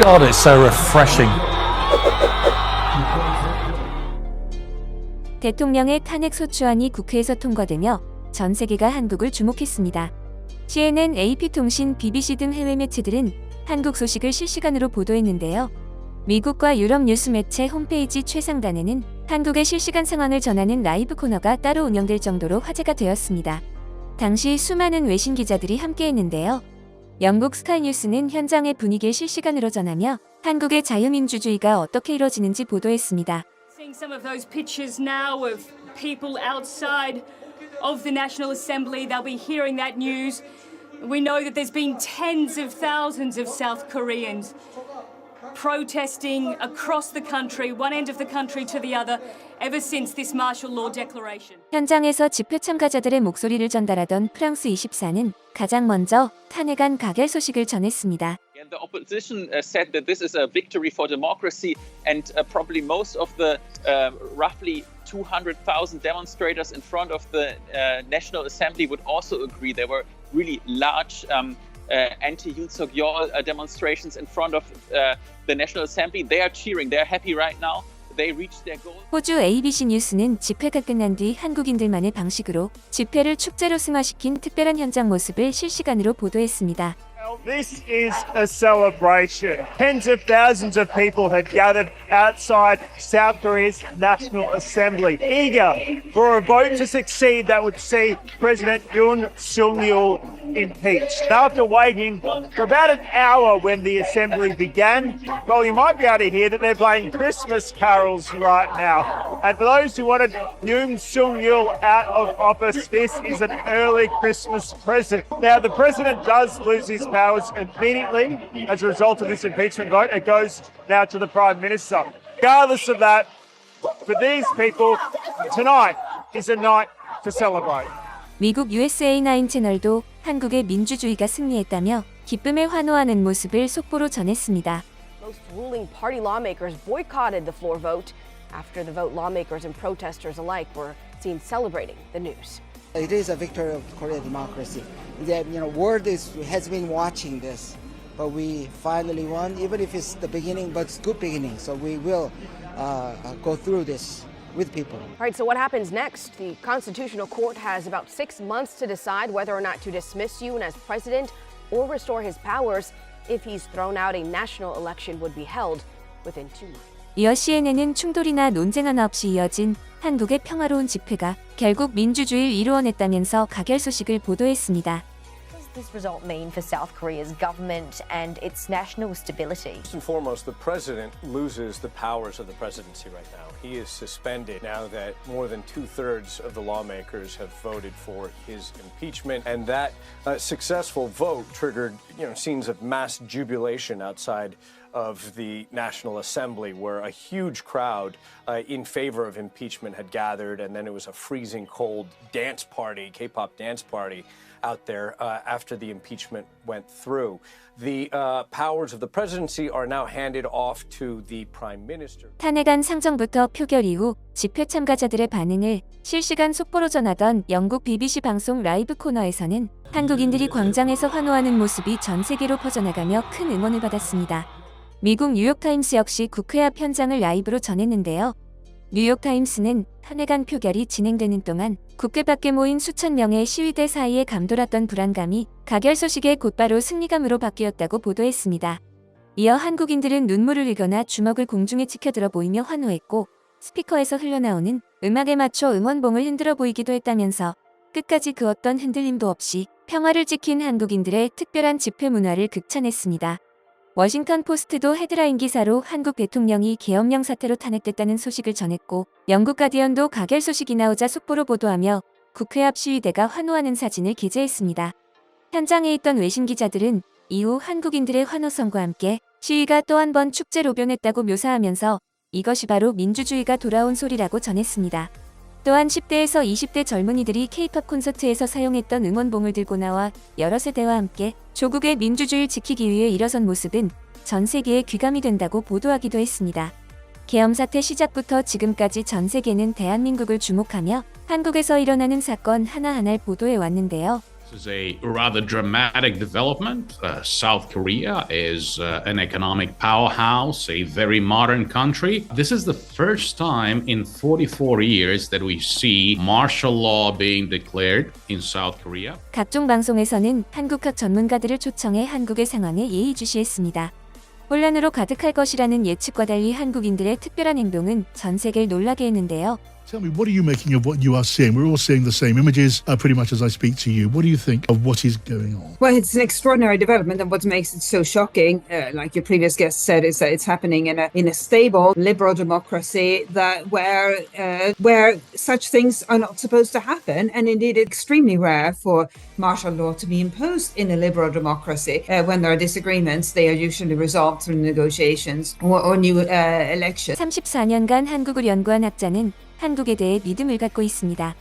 God, it's so refreshing. 대통령의 탄핵 소추안이 국회에서 통과되며 전 세계가 한국을 주목했습니다. CNN, AP통신, BBC 등 해외 매체들은 한국 소식을 실시간으로 보도했는데요. 미국과 유럽 뉴스 매체 홈페이지 최상단에는 한국의 실시간 상황을 전하는 라이브 코너가 따로 운영될 정도로 화제가 되었습니다. 당시 수많은 외신 기자들이 함께했는데요. 영국 스카이뉴스는 현장의 분위기를 실시간으로 전하며 한국의 자유민주주의가 어떻게 이루어지는지 보도했습니다. Seeing some of those pictures now of people outside of the National Assembly, they'll be hearing that news. We know that there's been tens of thousands of South Koreans protesting across the country, one end of the country to the other, ever since this martial law declaration. 현장에서 집회 참가자들의 목소리를 전달하던 프랑스 24는 가장 먼저 탄핵안 가결 소식을 전했습니다. And the opposition uh, said that this is a victory for democracy, and uh, probably most of the uh, roughly 200,000 demonstrators in front of the uh, National Assembly would also agree. There were really large um, uh, Yeol uh, demonstrations in front of uh, the National Assembly. They are cheering. They are happy right now. 호주 ABC 뉴스는 집회가 끝난 뒤 한국인들만의 방식으로 집회를 축제로 승화시킨 특별한 현장 모습을 실시간으로 보도했습니다. This is a celebration. Tens of thousands of people had gathered outside South Korea's National Assembly, eager for a vote to succeed that would see President Yoon Suk Yeol impeached. After waiting for about an hour when the assembly began, well, you might be able to hear that they're playing Christmas carols right now. And for those who wanted Yoon Suk Yeol out of office, this is an early Christmas present. Now, the president does lose his powers immediately as a result of this impeachment vote. It goes now to the prime minister. Regardless of that, for these people, tonight is a night to celebrate. 미국 USA9 채널도 한국의 민주주의가 승리했다며 기쁨에 환호하는 모습을 속보로 전했습니다. Most ruling party lawmakers boycotted the floor vote. After the vote, lawmakers and protesters alike were seen celebrating the news. It is a victory of Korean democracy. The you know world is has been watching this, but we finally won. Even if it's the beginning, but it's good beginning. So we will uh, go through this with people. All right, so what happens next? The Constitutional Court has about six months to decide whether or not to dismiss Yoon as president or restore his powers. If he's thrown out, a national election would be held within two months. 이어 CNN은 충돌이나 논쟁 하나 없이 이어진 한국의 평화로운 집회가 결국 민주주의를 이루어냈다면서 가결 소식을 보도했습니다. What does this result mean for South Korea's government and its national stability? First and foremost, the president loses the powers of the presidency right now. He is suspended now that more than two thirds of the lawmakers have voted for his impeachment, and that uh, successful vote triggered, you know, scenes of mass jubilation outside of the National Assembly, where a huge crowd uh, in favor of impeachment had gathered, and then it was a freezing cold dance party, K-pop dance party out there uh, after the impeachment went through. The uh, powers of the presidency are now handed off to the prime minister. 탄핵안 상정부터 표결 이후 집회 참가자들의 반응을 실시간 속보로 전하던 영국 BBC 방송 라이브 코너에서는 한국인들이 광장에서 환호하는 모습이 전 세계로 퍼져나가며 큰 응원을 받았습니다. 미국 뉴욕타임스 역시 국회 앞 현장을 라이브로 전했는데요. 뉴욕타임스는 탄핵안 표결이 진행되는 동안 국회 밖에 모인 수천 명의 시위대 사이에 감돌았던 불안감이 가결 소식에 곧바로 승리감으로 바뀌었다고 보도했습니다. 이어 한국인들은 눈물을 흘거나 주먹을 공중에 치켜들어 보이며 환호했고 스피커에서 흘러나오는 음악에 맞춰 응원봉을 흔들어 보이기도 했다면서 끝까지 그 어떤 흔들림도 없이 평화를 지킨 한국인들의 특별한 집회 문화를 극찬했습니다. 워싱턴 포스트도 헤드라인 기사로 한국 대통령이 계엄령 사태로 탄핵됐다는 소식을 전했고 영국 가디언도 가결 소식이 나오자 속보로 보도하며 국회 앞 시위대가 환호하는 사진을 게재했습니다. 현장에 있던 외신 기자들은 이후 한국인들의 환호성과 함께 시위가 또 한 번 축제로 변했다고 묘사하면서 이것이 바로 민주주의가 돌아온 소리라고 전했습니다. 또한 10대에서 20대 젊은이들이 K-팝 콘서트에서 사용했던 응원봉을 들고 나와 여러 세대와 함께 조국의 민주주의를 지키기 위해 일어선 모습은 전 세계에 귀감이 된다고 보도하기도 했습니다. 계엄 사태 시작부터 지금까지 전 세계는 대한민국을 주목하며 한국에서 일어나는 사건 하나하나를 보도해 왔는데요. Is a rather dramatic development. Uh, South Korea is uh, an economic powerhouse, a very modern country. This is the first time in 44 years that we see martial law being declared in South Korea. 각종 방송에서는 한국학 전문가들을 초청해 한국의 상황에 예의주시했습니다. 혼란으로 가득할 것이라는 예측과 달리 한국인들의 특별한 행동은 전 세계를 놀라게 했는데요. Tell me, what are you making of what you are seeing? We're all seeing the same images uh, pretty much as I speak to you. What do you think of what is going on? Well, it's an extraordinary development, and what makes it so shocking, uh, like your previous guest said, is that it's happening in a in a stable liberal democracy that where uh, where such things are not supposed to happen, and indeed it's extremely rare for martial law to be imposed in a liberal democracy. Uh, when there are disagreements, they are usually resolved through negotiations or, or new uh, elections. 34년간 한국을 연구한 학자는 한국에 대해 믿음을 갖고 있습니다.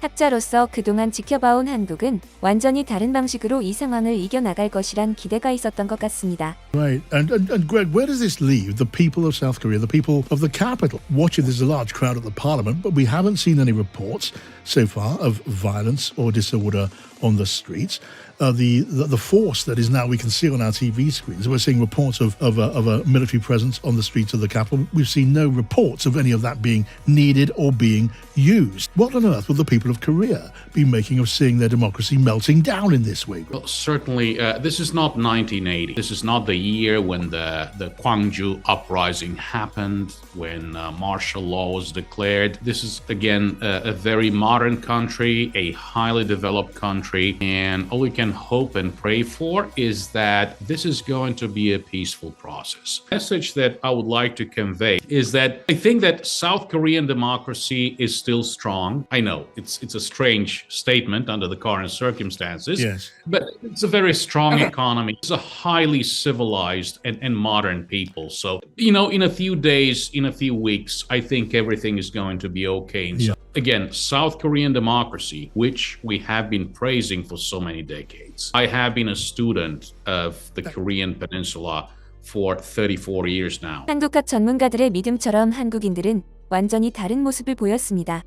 학자로서 그동안 지켜봐온 한국은 완전히 다른 방식으로 이 상황을 이겨나갈 것이란 기대가 있었던 것 같습니다. Right. And, and, and Greg, where does this leave the people of South Korea, the people of the capital? Watching, there's a large crowd at the parliament, but we haven't seen any reports so far of violence or disorder on the streets. Uh, the, the the force that is now we can see on our TV screens. We're seeing reports of of a, of a military presence on the streets of the capital. We've seen no reports of any of that being needed or being used. What on earth will the people of Korea be making of seeing their democracy melting down in this way? Well, certainly, uh, this is not 1980. This is not the year when the, the Gwangju uprising happened, when uh, martial law was declared. This is, again, a, a very modern country, a highly developed country, and all we can hope and pray for is that this is going to be a peaceful process. Message that I would like to convey is that I think that South Korean democracy is still strong. I know it's it's a strange statement under the current circumstances. Yes. But it's a very strong economy. It's a highly civilized and, and modern people. So, you know, in a few days, in a few weeks, I think everything is going to be okay. And so, again, South Korean democracy, which we have been praising for so many decades. I have been a student of the Korean Peninsula for 34 years now. 한국학 전문가들의 믿음처럼 한국인들은 완전히 다른 모습을 보였습니다.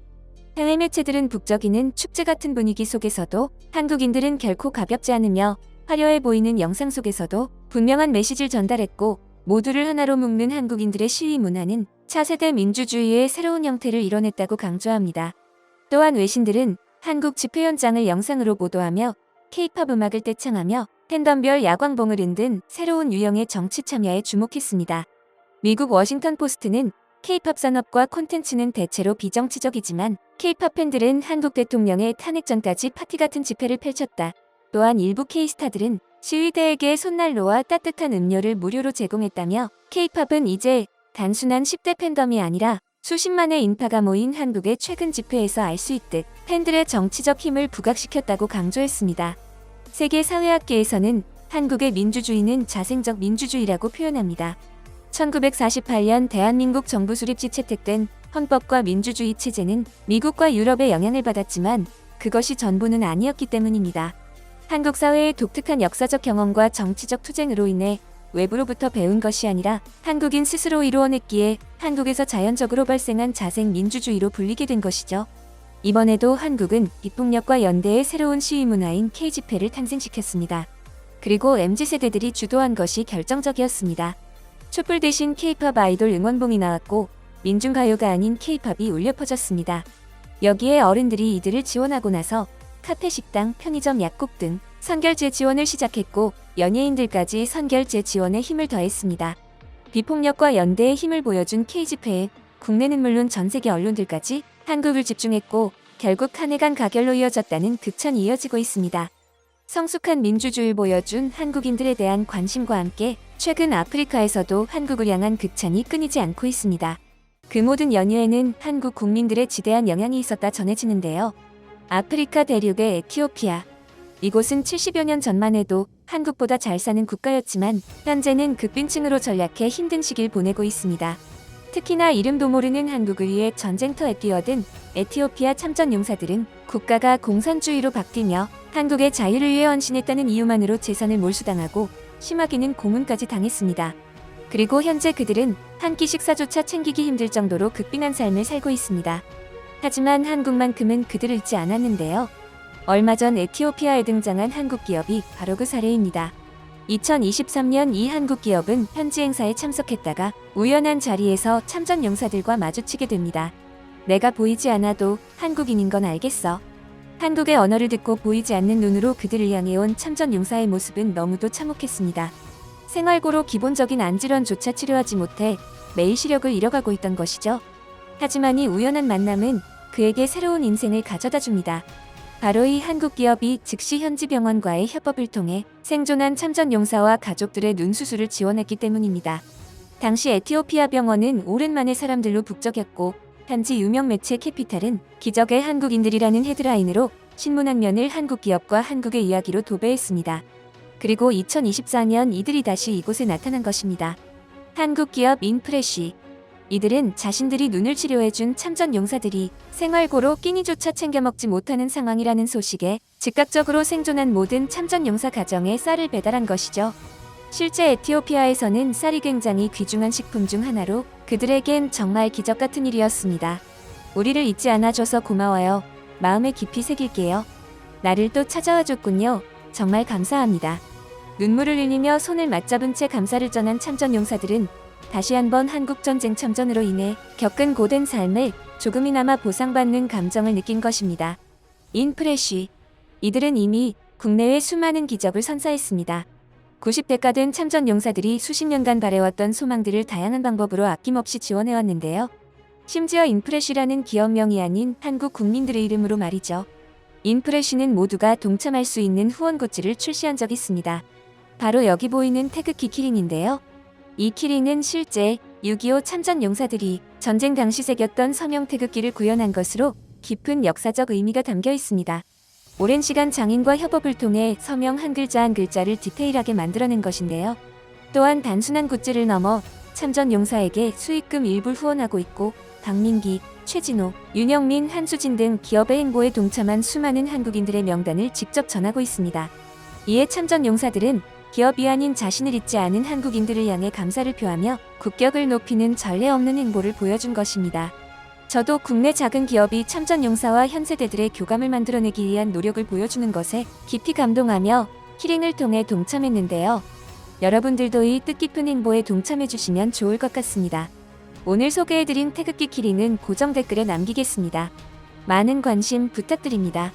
해외 매체들은 북적이는 축제 같은 분위기 속에서도 한국인들은 결코 가볍지 않으며 화려해 보이는 영상 속에서도 분명한 메시지를 전달했고 모두를 하나로 묶는 한국인들의 시위 문화는 차 세대 민주주의의 새로운 형태를 이뤄냈다고 강조합니다. 또한 외신들은 한국 집회 현장을 영상으로 보도하며 K-팝 음악을 떼창하며 팬덤별 야광봉을 은든 새로운 유형의 정치 참여에 주목했습니다. 미국 워싱턴 포스트는 K-팝 산업과 콘텐츠는 대체로 비정치적이지만 K-팝 팬들은 한국 대통령의 탄핵 전까지 파티 같은 집회를 펼쳤다. 또한 일부 K-스타들은 시위대에게 손난로와 따뜻한 음료를 무료로 제공했다며 K-팝은 이제 단순한 10대 팬덤이 아니라 수십만의 인파가 모인 한국의 최근 집회에서 알 수 있듯 팬들의 정치적 힘을 부각시켰다고 강조했습니다. 세계 사회학계에서는 한국의 민주주의는 자생적 민주주의라고 표현합니다. 1948년 대한민국 정부 수립 시 채택된 헌법과 민주주의 체제는 미국과 유럽의 영향을 받았지만 그것이 전부는 아니었기 때문입니다. 한국 사회의 독특한 역사적 경험과 정치적 투쟁으로 인해 외부로부터 배운 것이 아니라 한국인 스스로 이루어냈기에 한국에서 자연적으로 발생한 자생 민주주의로 불리게 된 것이죠. 이번에도 한국은 비폭력과 연대의 새로운 시위 문화인 K-집회를 탄생시켰습니다. 그리고 MZ세대들이 주도한 것이 결정적이었습니다. 촛불 대신 K-팝 아이돌 응원봉이 나왔고 민중가요가 아닌 K-팝이 울려 퍼졌습니다. 여기에 어른들이 이들을 지원하고 나서 카페 식당, 편의점 약국 등 선결제 지원을 시작했고 연예인들까지 선결제 지원에 힘을 더했습니다. 비폭력과 연대의 힘을 보여준 K집회에 국내는 물론 전 세계 언론들까지 한국을 집중했고 결국 한 해 간 가결로 이어졌다는 극찬이 이어지고 있습니다. 성숙한 민주주의를 보여준 한국인들에 대한 관심과 함께 최근 아프리카에서도 한국을 향한 극찬이 끊이지 않고 있습니다. 그 모든 연유에는 한국 국민들의 지대한 영향이 있었다 전해지는데요. 아프리카 대륙의 에티오피아. 이곳은 70여 년 전만 해도 한국보다 잘 사는 국가였지만 현재는 극빈층으로 전락해 힘든 시기를 보내고 있습니다. 특히나 이름도 모르는 한국을 위해 전쟁터에 뛰어든 에티오피아 참전 용사들은 국가가 공산주의로 바뀌며 한국의 자유를 위해 헌신했다는 이유만으로 재산을 몰수당하고 심하게는 고문까지 당했습니다. 그리고 현재 그들은 한 끼 식사조차 챙기기 힘들 정도로 극빈한 삶을 살고 있습니다. 하지만 한국만큼은 그들을 잊지 않았는데요. 얼마 전 에티오피아에 등장한 한국 기업이 바로 그 사례입니다. 2023년 이 한국 기업은 현지 행사에 참석했다가 우연한 자리에서 참전 용사들과 마주치게 됩니다. 내가 보이지 않아도 한국인인 건 알겠어. 한국의 언어를 듣고 보이지 않는 눈으로 그들을 향해 온 참전 용사의 모습은 너무도 참혹했습니다. 생활고로 기본적인 안질환조차 치료하지 못해 매일 시력을 잃어가고 있던 것이죠. 하지만 이 우연한 만남은 그에게 새로운 인생을 가져다 줍니다. 바로 이 한국 기업이 즉시 현지 병원과의 협업을 통해 생존한 참전 용사와 가족들의 눈 수술을 지원했기 때문입니다. 당시 에티오피아 병원은 오랜만에 사람들로 북적였고 현지 유명 매체 캐피탈은 기적의 한국인들이라는 헤드라인으로 신문 한 면을 한국 기업과 한국의 이야기로 도배했습니다. 그리고 2024년 이들이 다시 이곳에 나타난 것입니다. 한국 기업 인프레쉬. 이들은 자신들이 눈을 치료해준 참전 용사들이 생활고로 끼니조차 챙겨 먹지 못하는 상황이라는 소식에 즉각적으로 생존한 모든 참전 용사 가정에 쌀을 배달한 것이죠. 실제 에티오피아에서는 쌀이 굉장히 귀중한 식품 중 하나로 그들에겐 정말 기적 같은 일이었습니다. 우리를 잊지 않아줘서 고마워요. 마음에 깊이 새길게요. 나를 또 찾아와 줬군요. 정말 감사합니다. 눈물을 흘리며 손을 맞잡은 채 감사를 전한 참전 용사들은 다시 한번 한국전쟁 참전으로 인해 겪은 고된 삶을 조금이나마 보상받는 감정을 느낀 것입니다. 인프레쉬. 이들은 이미 국내외 수많은 기적을 선사했습니다. 90대가 된 참전 용사들이 수십 년간 바래왔던 소망들을 다양한 방법으로 아낌없이 지원해왔는데요. 심지어 인프레쉬라는 기업명이 아닌 한국 국민들의 이름으로 말이죠. 인프레쉬는 모두가 동참할 수 있는 후원 굿즈를 출시한 적이 있습니다. 바로 여기 보이는 태극기 키링인데요. 이 키링은 실제 6.25 참전 용사들이 전쟁 당시 새겼던 서명 태극기를 구현한 것으로 깊은 역사적 의미가 담겨 있습니다. 오랜 시간 장인과 협업을 통해 서명 한 글자 한 글자를 디테일하게 만들어낸 것인데요. 또한 단순한 굿즈를 넘어 참전 용사에게 수익금 일부를 후원하고 있고 박민기, 최진호, 윤영민, 한수진 등 기업의 행보에 동참한 수많은 한국인들의 명단을 직접 전하고 있습니다. 이에 참전 용사들은 기업이 아닌 자신을 잊지 않은 한국인들을 향해 감사를 표하며 국격을 높이는 전례 없는 행보를 보여준 것입니다. 저도 국내 작은 기업이 참전 용사와 현 세대들의 교감을 만들어내기 위한 노력을 보여주는 것에 깊이 감동하며 키링을 통해 동참했는데요. 여러분들도 이 뜻깊은 행보에 동참해주시면 좋을 것 같습니다. 오늘 소개해드린 태극기 키링은 고정 댓글에 남기겠습니다. 많은 관심 부탁드립니다.